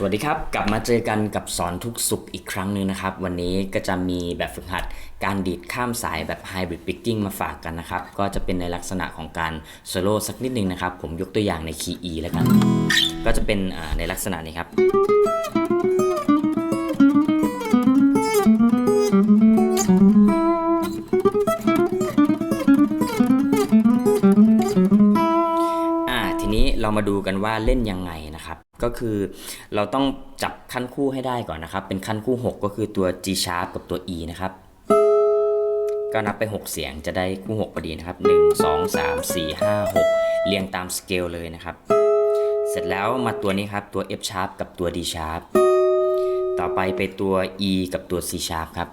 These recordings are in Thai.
สวัสดีครับ กลับมาเจอกันกับสอนทุกสุขอีกครั้งหนึ่งนะครับ วันนี้ก็จะมีแบบฝึกหัดการดีดข้ามสายแบบ Hybrid Picking มาฝากกันนะครับ ก็จะเป็นในลักษณะของการโซโล่สักนิดนึงนะครับ ผมยกตัวอย่างในคีย์ E แล้วกัน ก็จะเป็นในลักษณะนี้ครับอ่าทีนี้เรามาดูกันว่าเล่นยังไงนะครับ ก็คือเราต้องจับขั้นคู่ให้ได้ก่อนนะครับ เป็นขั้นคู่ 6 ก็คือตัว G sharp กับตัว E นะครับ ก็นับไป 6 เสียงจะได้คู่ 6 พอดีนะครับ 1 2 3 4 5 6 เรียงตามสเกลเลยนะครับ เสร็จแล้วมาตัวนี้ครับ ตัว F sharp กับตัว D sharp ต่อไปไปตัว E กับตัว C sharp ครับ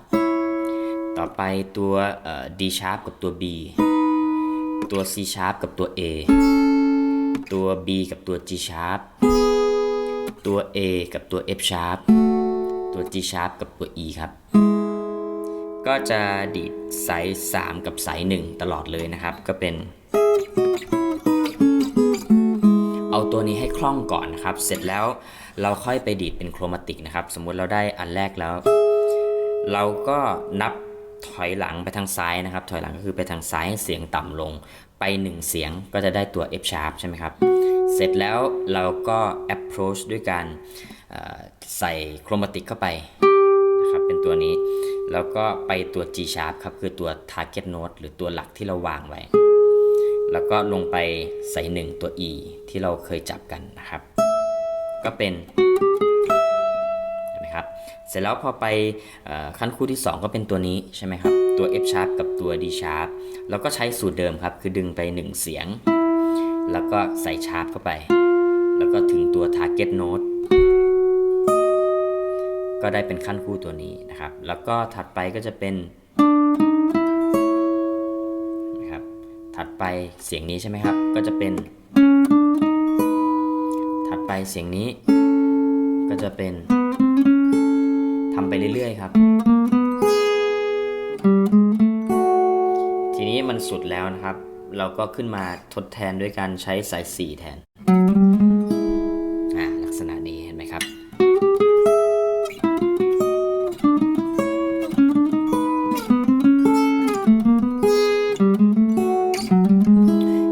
ต่อไปตัว D sharp กับตัว B ตัว C sharp กับตัว A ตัว B กับตัว G sharp ตัว A กับตัว F sharp ตัว G sharp กับตัว E ครับ ก็จะดีดไซส์3กับไซส์1ตลอดเลยนะครับ ก็เป็น เอาตัวนี้ให้คล่องก่อนนะครับ เสร็จแล้วเราค่อยไปดีดเป็นโครมาติกนะครับ สมมุติเราได้อันแรกแล้ว เราก็นับถอยหลังไปทางซ้ายนะครับ ถอยหลังก็คือไปทางซ้ายให้เสียงต่ำลง ไป 1 เสียงก็จะได้ตัว F sharp ใช่ไหมครับ เสร็จแล้วเราก็ approach ด้วยการใส่โครมาติกเข้าไปนะครับเป็นตัวนี้ แล้วก็ไปตัว G sharp ครับ คือตัว target note หรือตัวหลักที่เราวางไว้ แล้วก็ลงไปใส่1ตัว E ที่เราเคยจับกันนะครับ ก็เป็นเห็นไหมครับเสร็จแล้วพอไปอขั้นคู่ที่ 2 ก็เป็นตัวนี้ใช่ไหมครับ ตัว F sharp กับตัว D sharp แล้วก็ใช้สูตรเดิมครับ คือดึงไป 1 เสียง แล้วก็ใส่ชาร์ปเข้าไป แล้วก็ถึงตัว target note ก็ได้เป็นขั้นคู่ตัวนี้นะครับ แล้วก็ถัดไปก็จะเป็นนะครับ ถัดไปเสียงนี้ใช่ไหมครับ ก็จะเป็น ถัดไปเสียงนี้ ก็จะเป็นทำไปเรื่อยๆครับ ทีนี้มันสุดแล้วนะครับ เราก็ขึ้นมาทดแทนด้วยการใช้สาย4แทนอ่าลักษณะนี้เห็นไหมครับ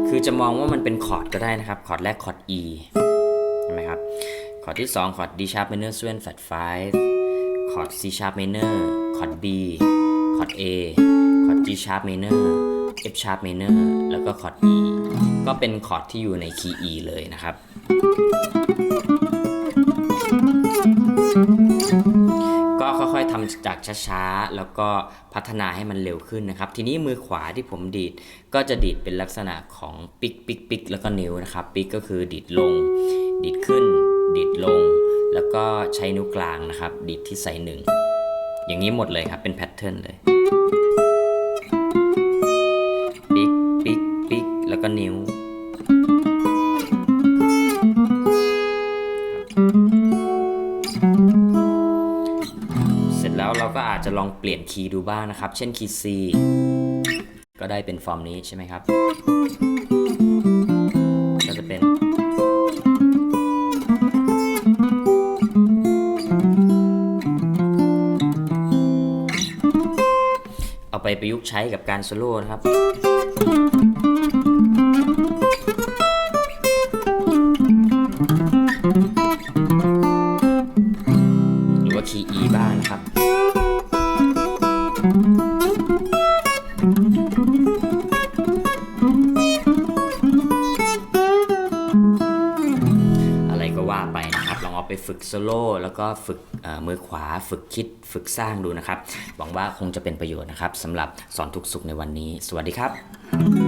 คือจะมองว่ามันเป็นคอร์ดก็ได้นะครับ คอร์ดแรกคอร์ด E ใช่ไหมครับ คอร์ดที่ 2 คอร์ด D sharp minor 7 flat 5 คอร์ด C sharp minor คอร์ด B คอร์ด A คอร์ด G sharp minor F sharp minor แล้วก็คอร์ด E ก็เป็นคอร์ดที่อยู่ในคีย์ E เลยนะครับ ก็ค่อยๆทำจากช้าๆ แล้วก็พัฒนาให้มันเร็วขึ้นนะครับ ทีนี้มือขวาที่ผมดีด ก็จะดีดเป็นลักษณะของปิกปิกปิกแล้วก็นิ้วนะครับ ปิกก็คือดีดลง ดีดขึ้น ดีดลง แล้วก็ใช้นิ้วกลางนะครับ ดีดที่ใส่หนึ่งอย่างนี้หมดเลยครับ เป็นแพทเทิร์นเลย กแล้วก็นิ้ว เสร็จแล้วเราก็อาจจะลองเปลี่ยนคีย์ดูบ้างนะครับ เช่นคีย์ C ก็ได้เป็นฟอร์มนี้ใช่ไหมครับ ก็จะเป็น เอาไปประยุกต์ใช้กับการโซโล่นะครับ คีย์ E บ้างนะครับ อะไรก็ว่าไปนะครับ ลองเอาไปฝึกโซโล่แล้วก็ฝึกมือขวาฝึกคิดฝึกสร้างดูนะครับ หวังว่าคงจะเป็นประโยชน์นะครับสำหรับสอนทุกสุขในวันนี้ สวัสดีครับ